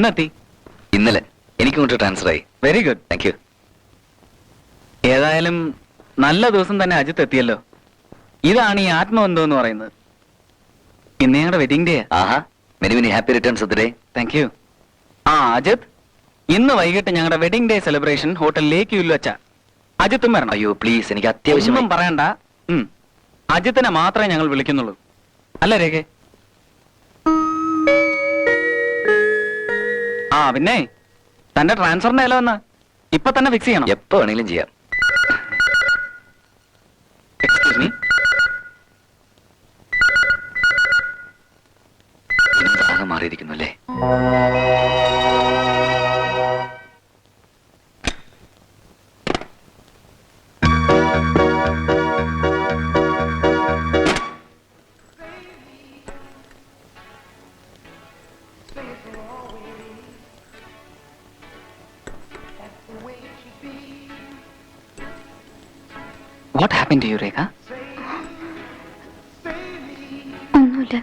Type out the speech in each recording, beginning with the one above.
എന്നെത്തി ഇന്നലെ എനിക്കിങ്ങോട്ട് ട്രാൻസ്ഫർ ആയി വെരി ഗുഡ് താങ്ക് യു ഏതായാലും നല്ല ദിവസം തന്നെ അജിത്ത് എത്തിയല്ലോ. ഇതാണ് ഈ ആത്മബന്ധം എന്ന് പറയുന്നത്. ഇന്ന് ഞങ്ങളുടെ wedding day Aaha. Very many happy returns of the day thank you ആ അജിത് ഇന്ന് വൈകിട്ട് ഞങ്ങളുടെ wedding day celebration hotel lake വ്യൂവിൽ വെച്ച അജിത്തും വരണം. അയ്യോ പ്ലീസ് എനിക്ക് അത്യാവശ്യം പറയണ്ട. അജിത്തിനെ മാത്രമേ ഞങ്ങൾ വിളിക്കുന്നുള്ളൂ. അല്ല രേഖ? പിന്നെ? തന്റെ ട്രാൻസ്ഫറിന്റെ ഇല വന്ന ഇപ്പൊ തന്നെ ഫിക്സ് ചെയ്യണം. എപ്പോ വേണമെങ്കിലും ചെയ്യാം. എക്സ്ക്യൂസ് മീ മാറിയിരിക്കുന്നു അല്ലേ? What happen to you Rekha ഒന്നുമില്ല.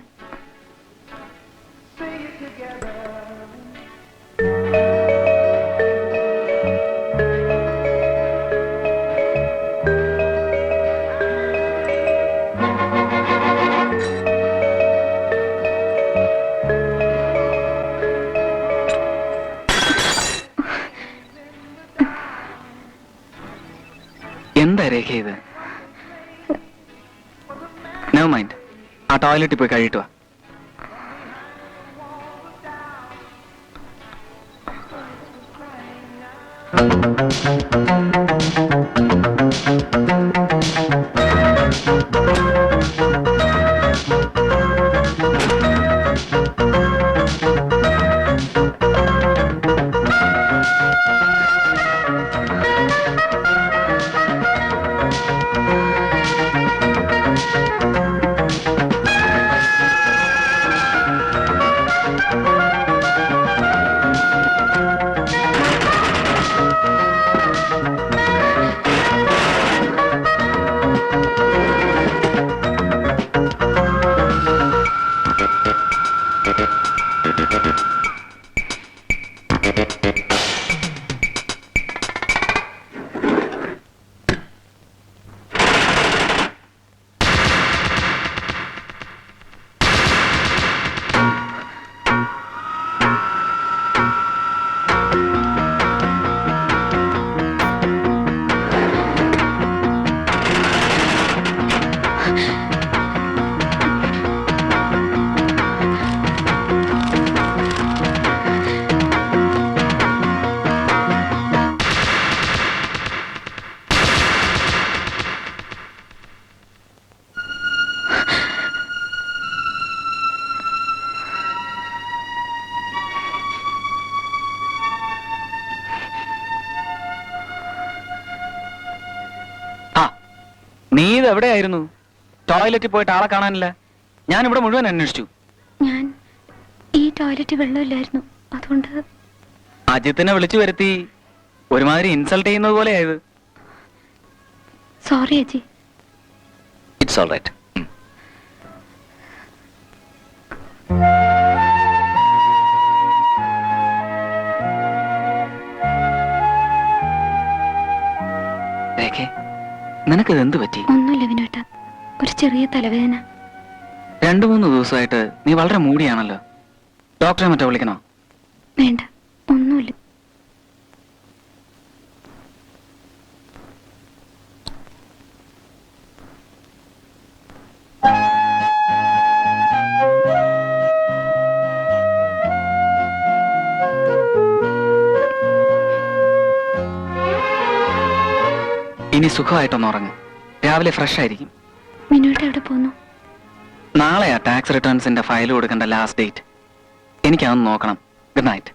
എന്താ രേഖ ഇത്? നോ മൈൻഡ് ആ ടോയ്ലറ്റിൽ പോയി കഴിയിട്ടു ആ നീ ഇത് എവിടെയായിരുന്നു ടോയ്ലറ്റിൽ പോയിട്ട് ആളെ കാണാനില്ല. ഞാൻ ഇവിടെ മുഴുവൻ അന്വേഷിച്ചു. ഞാൻ ഈ ടോയ്ലറ്റ് വെള്ളമില്ലായിരുന്നു. അതുകൊണ്ട് അജിത്തിനെ വിളിച്ചു വരുത്തി ഒരുമാതിരി ഇൻസൾട്ട് ചെയ്യുന്നത് പോലെയായത്. Sorry Aji. It's all right നിനക്കിത് എന്ത് പറ്റി? ഒന്നുമില്ല വിനോട്ട. ഒരു ചെറിയ തലവേദന. രണ്ടു മൂന്ന് ദിവസമായിട്ട് നീ വളരെ മൂടിയാണല്ലോ. ഡോക്ടറെ മറ്റോ വിളിക്കണോ? വേണ്ട. ഇനി സുഖമായിട്ടൊന്ന് ഉറങ്ങും. രാവിലെ ഫ്രഷ് ആയിരിക്കും. മിനുട്ട് എവിടെ പോന്നു? നാളെയാ ടാക്സ് റിട്ടേൺസിന്റെ ഫയൽ കൊടുക്കേണ്ട ലാസ്റ്റ് ഡേറ്റ് എനിക്കതൊന്ന് നോക്കണം. ഗുഡ് നൈറ്റ്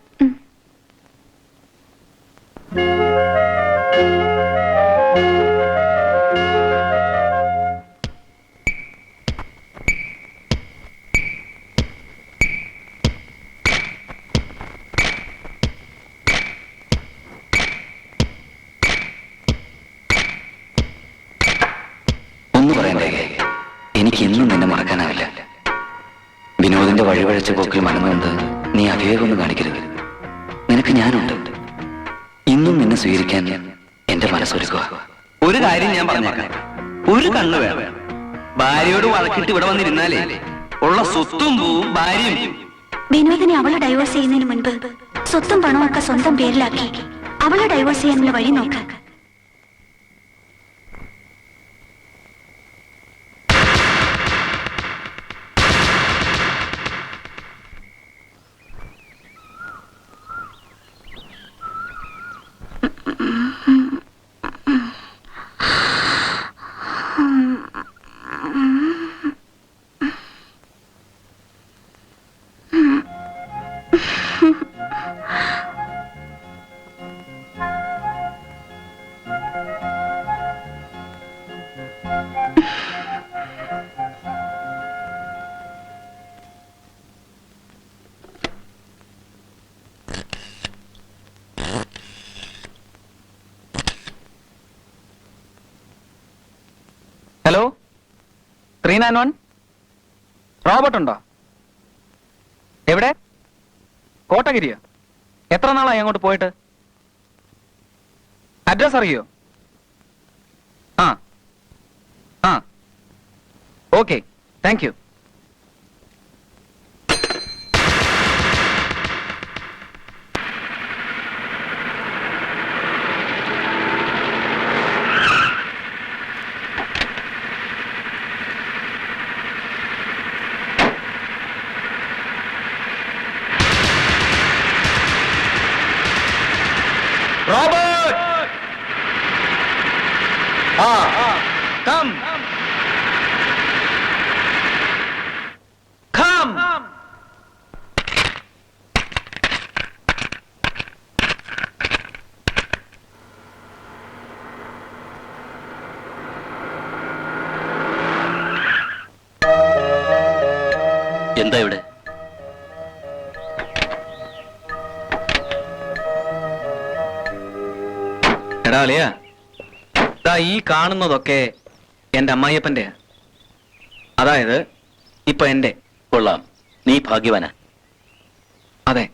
ഒന്ന് പറയണ്ടേ എനിക്ക് ഇന്നും നിന്നെ മറക്കാനാവില്ല. വിനോദിന്റെ വഴിവഴച്ച പോക്കിൽ മടങ്ങുകൊണ്ട് നീ അവിവേകമൊന്നും കാണിക്കരുത്. നിനക്ക് ഞാനുണ്ട്. ഇന്നും നിന്നെ സ്വീകരിക്കാൻ എന്റെ മനസ്സൊരുക്കുക. ഒരു കാര്യം ഞാൻ പറഞ്ഞേക്കാം. ഒരു കണ്ണ് വേണം. ഭാര്യയോട് വഴക്കിട്ട് ഇവിടെ വന്നിരുന്നാലേ ഉള്ള സ്വത്തും പോവും ഭാര്യയും. വിനോദിനെ അവളെ ഡൈവോഴ്സ് ചെയ്യുന്നതിന് മുൻപ് സ്വത്തും പണമൊക്കെ സ്വന്തം പേരിലാക്കി. അവളെ ഡൈവോഴ്സ് ചെയ്യാനുള്ള വഴി നോക്ക്. Three nine one? റോബർട്ട് ഉണ്ടോ എവിടെ? കോട്ടഗിരിയോ? എത്ര നാളായി അങ്ങോട്ട് പോയിട്ട്? അഡ്രസ് അറിയോ? ആ. ആ. ഓക്കെ. Thank you. അളിയ ദാ ഈ കാണുന്നതൊക്കെ എന്റെ അമ്മായിയപ്പന്റെ അതായത് ഇപ്പൊ എന്റെ. കൊള്ളാം. നീ ഭാഗ്യവന. അതെ.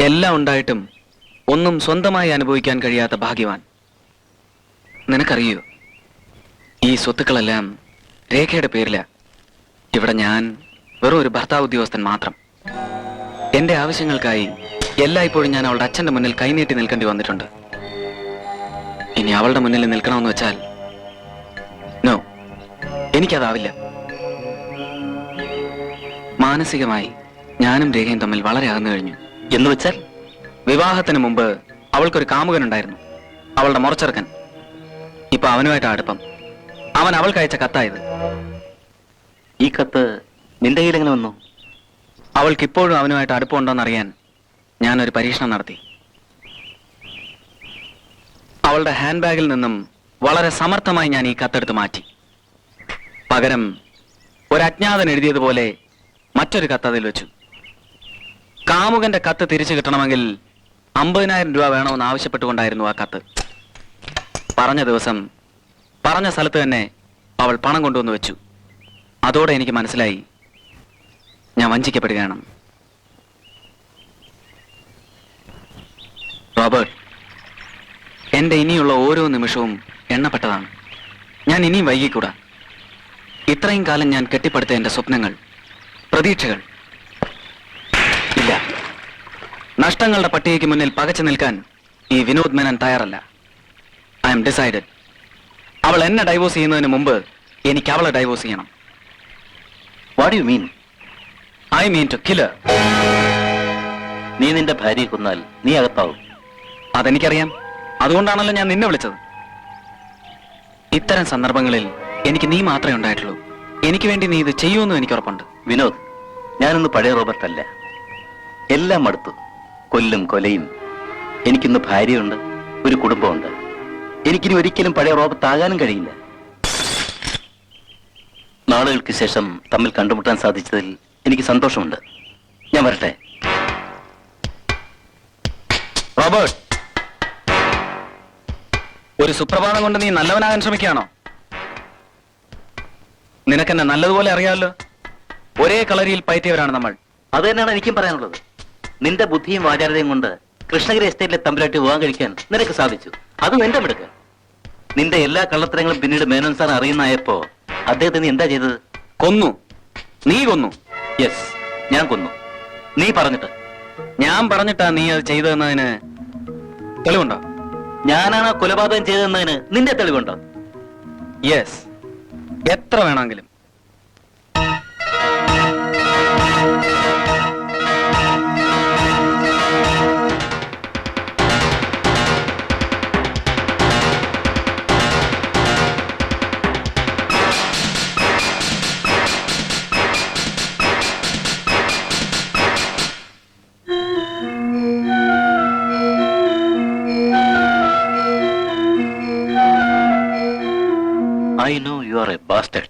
എല്ലാം ഉണ്ടായിട്ടും ഒന്നും സ്വന്തമായി അനുഭവിക്കാൻ കഴിയാത്ത ഭാഗ്യവാൻ. നിനക്കറിയോ? ഈ സ്വത്തുക്കളെല്ലാം രേഖയുടെ പേരില. ഇവിടെ ഞാൻ വെറും ഒരു ഭർത്താവ് ഉദ്യോഗസ്ഥൻ മാത്രം. എന്റെ ആവശ്യങ്ങൾക്കായി എല്ലായ്പ്പോഴും ഞാൻ അവളുടെ അച്ഛന്റെ മുന്നിൽ കൈനീട്ടി നിൽക്കേണ്ടി വന്നിട്ടുണ്ട്. ഇനി അവളുടെ മുന്നിൽ നിൽക്കണമെന്ന് വെച്ചാൽ നോ എനിക്കതാവില്ല. മാനസികമായി ഞാനും രേഖയും തമ്മിൽ വളരെ അകന്നു കഴിഞ്ഞു. എന്ന് വെച്ചാൽ വിവാഹത്തിന് മുമ്പ് അവൾക്കൊരു കാമുകനുണ്ടായിരുന്നു. അവളുടെ മുറച്ചെറുക്കൻ. ഇപ്പൊ അവനുമായിട്ട് അടുപ്പം. അവൻ അവൾക്ക് അയച്ച കത്തായത്. ഈ കത്ത് നിന്റെ കയ്യിൽ എങ്ങനെ വന്നു? അവൾക്ക് ഇപ്പോഴും അവനുമായിട്ട് അടുപ്പമുണ്ടോന്നറിയാൻ ഞാനൊരു പരീക്ഷണം നടത്തി. അവളുടെ ഹാൻഡ് ബാഗിൽ നിന്നും വളരെ സമർത്ഥമായി ഞാൻ ഈ കത്തെടുത്ത് മാറ്റി. പകരം ഒരു അജ്ഞാതൻ എഴുതിയതുപോലെ മറ്റൊരു കത്ത് അതിൽ വെച്ചു. കാമുകന്റെ കത്ത് തിരിച്ചു കിട്ടണമെങ്കിൽ അമ്പതിനായിരം രൂപ വേണമെന്ന് ആവശ്യപ്പെട്ടുകൊണ്ടായിരുന്നു ആ കത്ത്. പറഞ്ഞ ദിവസം പറഞ്ഞ സ്ഥലത്ത് തന്നെ അവൾ പണം കൊണ്ടുവന്ന് വെച്ചു. അതോടെ എനിക്ക് മനസ്സിലായി ഞാൻ വഞ്ചിക്കപ്പെടുകയാണ്. റോബർട്ട്. എന്റെ ഇനിയുള്ള ഓരോ നിമിഷവും എണ്ണപ്പെട്ടതാണ്. ഞാൻ ഇനിയും വൈകിക്കൂടാ. ഇത്രയും കാലം ഞാൻ കെട്ടിപ്പടുത്ത എന്റെ സ്വപ്നങ്ങൾ പ്രതീക്ഷകൾ ഇല്ല. നഷ്ടങ്ങളുടെ പട്ടികയ്ക്ക് മുന്നിൽ പകച്ചു നിൽക്കാൻ ഈ വിനോദ് മേനൻ തയ്യാറല്ല. ഐ എം ഡിസൈഡഡ് അവൾ എന്നെ ഡൈവോഴ്സ് ചെയ്യുന്നതിന് മുമ്പ് എനിക്ക് അവളെ ഡൈവോഴ്സ് ചെയ്യണം. What you mean I mean to killer നീ നിന്റെ ഭാര്യയെ കൊന്നാൽ നീ അകത്താവും. അതെനിക്കറിയാം. അതുകൊണ്ടാണല്ലോ ഞാൻ നിന്നെ വിളിച്ചത്. ഇത്തരം സന്ദർഭങ്ങളിൽ എനിക്ക് നീ മാത്രമേ ഉണ്ടായിട്ടുള്ളൂ. എനിക്ക് വേണ്ടി നീ ഇത് ചെയ്യുമെന്നും എനിക്ക് ഉറപ്പുണ്ട്. വിനോദ് ഞാനൊന്ന് പഴയ റോബർട്ട് അല്ല എല്ലാം അടുത്തു കൊല്ലും കൊലയും. എനിക്കിന്ന് ഭാര്യയുണ്ട് ഒരു കുടുംബമുണ്ട്. എനിക്കിനി ഒരിക്കലും പഴയ റോബർട്ട് ആകാനും കഴിയില്ല. നാളുകൾക്ക് ശേഷം തമ്മിൽ കണ്ടുമുട്ടാൻ സാധിച്ചതിൽ എനിക്ക് സന്തോഷമുണ്ട്. ഞാൻ വരട്ടെ. റോബർട്ട്! ഒരു സുപ്രഭാതം കൊണ്ട് നീ നല്ലവനാകാൻ ശ്രമിക്കുകയാണോ? നിനക്കെന്നെ നല്ലതുപോലെ അറിയാമല്ലോ. ഒരേ കളരിയിൽ പയറ്റിയവരാണ് നമ്മൾ. അത് തന്നെയാണ് എനിക്കും പറയാനുള്ളത്. നിന്റെ ബുദ്ധിയും വാചാരതയും കൊണ്ട് കൃഷ്ണഗിരി എസ്റ്റേറ്റിലെ തമ്പിലായിട്ട് വിവാഹം കഴിക്കാൻ നിനക്ക് സാധിച്ചു. അത് നിന്റെ മിടുക്ക്. നിന്റെ എല്ലാ കള്ളത്തരങ്ങളും പിന്നീട് മേനോൻ സാർ അറിയുന്നായപ്പോ അദ്ദേഹത്തിന് എന്താ ചെയ്തത്? കൊന്നു. നീ കൊന്നു. യെസ് ഞാൻ കൊന്നു. നീ പറഞ്ഞിട്ട്. ഞാൻ പറഞ്ഞിട്ടാ നീ അത് ചെയ്തതെന്നതിന് തെളിവുണ്ടോ? ഞാനാണ് കൊലപാതകം ചെയ്തതെന്നതിന് നിന്റെ തെളിവുണ്ടോ? യെസ് എത്ര വേണമെങ്കിലും. യു ആർ എ ബാസ്റ്റഡ്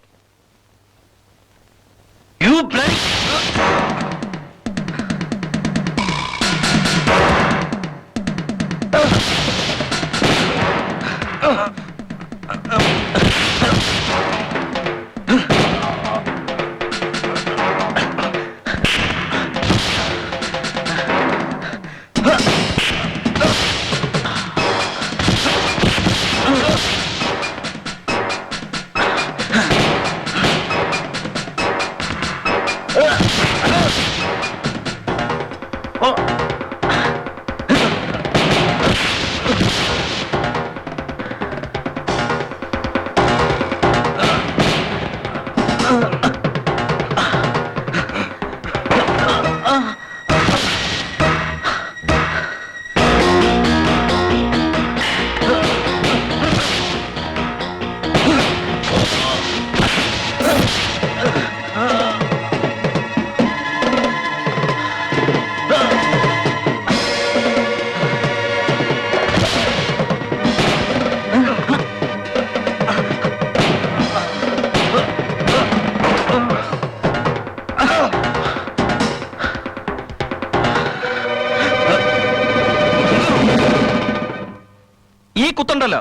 കുത്തുണ്ടല്ലോ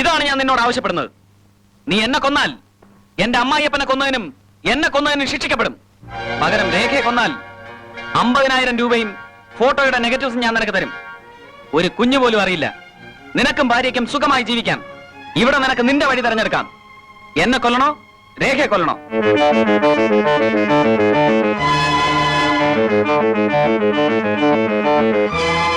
ഇതാണ് ഞാൻ നിന്നോട് ആവശ്യപ്പെടുന്നത്. നീ എന്നെ കൊന്നാൽ എന്റെ അമ്മായിയപ്പനെ കൊന്നതിനും എന്നെ കൊന്നതിനും ശിക്ഷിക്കപ്പെടും. പകരം രേഖയെ കൊന്നാൽ അമ്പതിനായിരം രൂപയും ഫോട്ടോയുടെ നെഗറ്റീവ്സും ഞാൻ നിനക്ക് തരും. ഒരു കുഞ്ഞു പോലും അറിയില്ല. നിനക്കും ഭാര്യയ്ക്കും സുഖമായി ജീവിക്കാം. ഇവിടെ നിനക്ക് നിന്റെ വഴി തെരഞ്ഞെടുക്കാം. എന്നെ കൊല്ലണോ? രേഖയെ കൊല്ലണോ? ആ